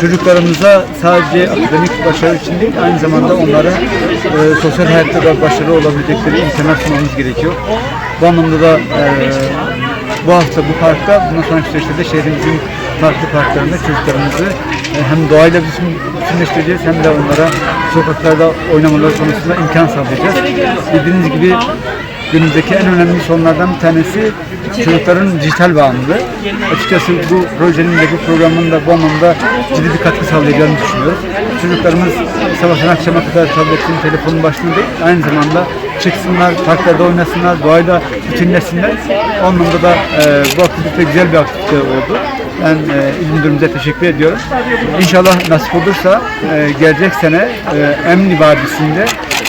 çocuklarımıza sadece akademik başarı için değil, aynı zamanda onlara e, sosyal hayatta da başarılı olabilecekleri imkanlar sunmamız gerekiyor. Bu anlamda da e, bu hafta bu parkta, bundan sonraki süreçte de şehrimizin farklı parklarında çocuklarımızı e, hem doğayla bütün- bütünleştireceğiz hem de onlara sokaklarda oynamaları konusunda imkan sağlayacağız. Bildiğiniz gibi günümüzdeki en önemli sorunlardan bir tanesi çocukların dijital bağımlılığı. Açıkçası bu projenin de bu programın da bu anlamda ciddi bir katkı sağlayacağını düşünüyoruz. Çocuklarımız sabahtan akşama kadar tabletin, telefonun başında değil, aynı zamanda çıksınlar, parklarda oynasınlar, doğayla bütünleşsinler. O anlamda da e, bu aktivite güzel bir aktivite oldu. Ben e, İl Müdürümüze teşekkür ediyorum. İnşallah nasip olursa e, gelecek sene e, Emni Vadisi'nde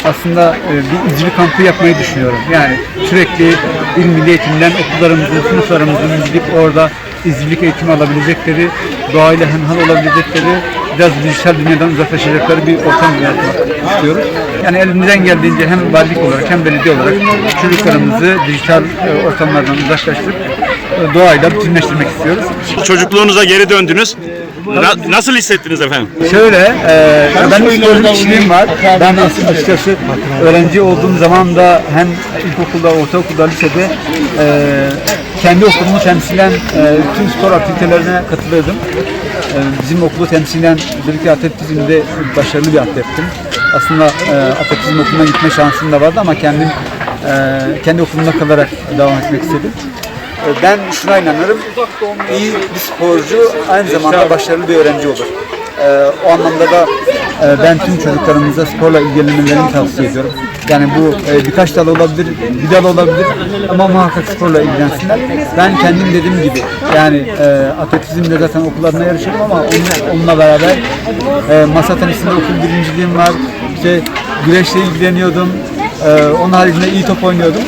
aslında e, bir izcilik kampı yapmayı düşünüyorum. Yani sürekli İl Milli Eğitim'den okullarımızın, sınıflarımızın gidip orada izcilik eğitimi alabilecekleri, doğayla hemhal olabilecekleri, biraz dijital dünyadan uzaklaşacakları bir ortam yaratmak istiyoruz. Yani elimizden geldiğince hem valilik olarak hem belediye olarak çocuklarımızı dijital e, ortamlardan uzaklaştırıp doğayla bütünleştirmek istiyoruz. Çocukluğunuza geri döndünüz. Na- nasıl hissettiniz efendim? Şöyle, e, benim sporcu kişiliğim var. Ben aslında açıkçası öğrenci olduğum zaman da hem ilkokulda, ortaokulda, lisede e, kendi okulumu temsilen e, tüm spor aktivitelerine katılıyordum. E, bizim okulu temsilen özellikle atletizmde başarılı bir atlettim. Aslında e, atletizm okuluna gitme şansım da vardı ama kendim e, kendi okulumda kalarak devam etmek istedim. E, Ben şuna inanırım, iyi bir sporcu aynı zamanda başarılı bir öğrenci olur. E, o anlamda da e, ben tüm çocuklarımıza sporla ilgilenmelerini tavsiye ediyorum. Yani bu e, birkaç dal olabilir, bir dal olabilir ama muhakkak sporla ilgilensinler. Ben kendim dediğim gibi yani e, atletizmde zaten okullarına yarışıyorum ama onunla, onunla beraber masa tenisinde okul birinciliğim var. İşte güreşle ilgileniyordum. Onun haricinde iyi top oynuyordum.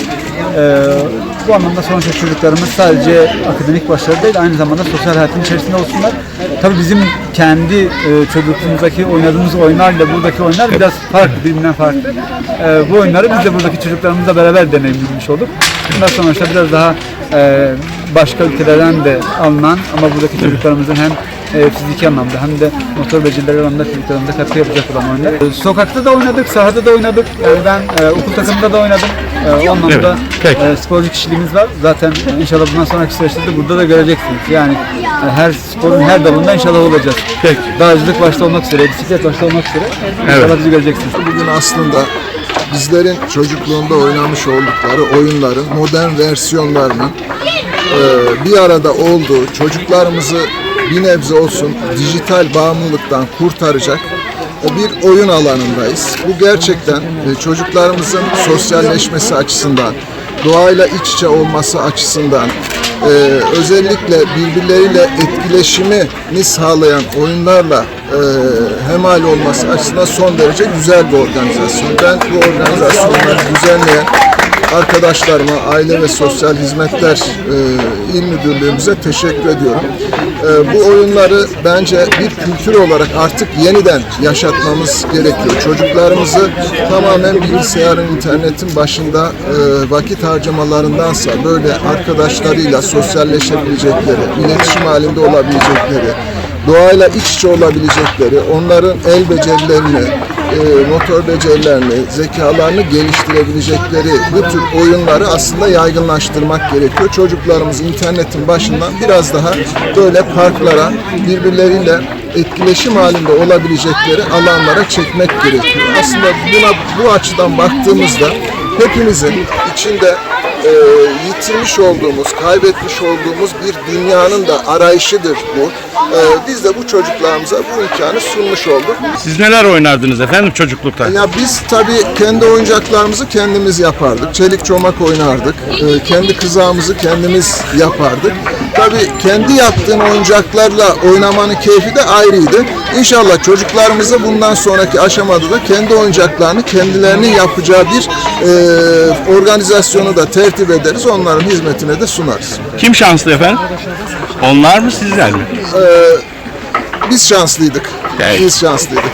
Bu anlamda sonuçta çocuklarımız sadece akademik başarı değil aynı zamanda sosyal hayatın içerisinde olsunlar. Tabii bizim kendi e, çocukluğumuzdaki oynadığımız oyunlarla buradaki oyunlar biraz farklı, birbirinden farklı. Ee, bu oyunları biz de buradaki çocuklarımızla beraber deneyimlemiş olduk. Bunlar sonuçta biraz daha e, başka ülkelerden de alınan ama buradaki çocuklarımızın hem e, fiziki anlamda hem de motor becerileri anlamda çocuklarımıza katkı yapacak olan oyunlar. E, sokakta da oynadık, sahada da oynadık. Yani ben e, okul takımında da oynadım. E, o anlamda peki. e, sporcu kişiliğimiz var. Zaten inşallah bundan sonraki süreçte de burada da göreceksiniz. Yani her sporun her dalında inşallah olacağız. Peki. Dağcılık başta olmak üzere, bisiklet başta olmak üzere inşallah Evet. bizi göreceksiniz. Bugün aslında bizlerin çocukluğunda oynamış oldukları oyunların modern versiyonlarının e, bir arada olduğu çocuklarımızı bir nebze olsun dijital bağımlılıktan kurtaracak bir oyun alanındayız. Bu gerçekten e, çocuklarımızın sosyalleşmesi açısından, doğayla iç içe olması açısından, e, özellikle birbirleriyle etkileşimini sağlayan oyunlarla e, hemal olması açısından son derece güzel bir organizasyon. Ben bu organizasyonları düzenleyen arkadaşlarıma, Aile ve Sosyal Hizmetler e, İl Müdürlüğümüze teşekkür ediyorum. E, bu oyunları bence bir kültür olarak artık yeniden yaşatmamız gerekiyor. Çocuklarımızı tamamen bilgisayarın, internetin başında e, vakit harcamalarındansa böyle arkadaşlarıyla sosyalleşebilecekleri, iletişim halinde olabilecekleri, doğayla iç içe olabilecekleri, onların el becerilerini, e, motor becerilerini, zekalarını geliştirebilecekleri bu tür oyunları aslında yaygınlaştırmak gerekiyor. Çocuklarımız internetin başından biraz daha böyle parklara, birbirleriyle etkileşim halinde olabilecekleri alanlara çekmek gerekiyor. Aslında buna bu açıdan baktığımızda hepimizin içinde e, yitirmiş olduğumuz, kaybetmiş olduğumuz bir dünyanın da arayışıdır bu. E, biz de bu çocuklarımıza bu imkanı sunmuş olduk. Siz neler oynardınız efendim çocuklukta? Ya biz tabii kendi oyuncaklarımızı kendimiz yapardık. Çelik çomak oynardık. E, kendi kızağımızı kendimiz yapardık. Tabii kendi yaptığın oyuncaklarla oynamanın keyfi de ayrıydı. İnşallah çocuklarımıza bundan sonraki aşamada da kendi oyuncaklarını kendilerinin yapacağı bir e, organizasyonu da tertip ederiz. Onların hizmetine de sunarız. Kim şanslı efendim? Onlar mı sizler mi? Biz şanslıydık. Evet. Biz şanslıydık.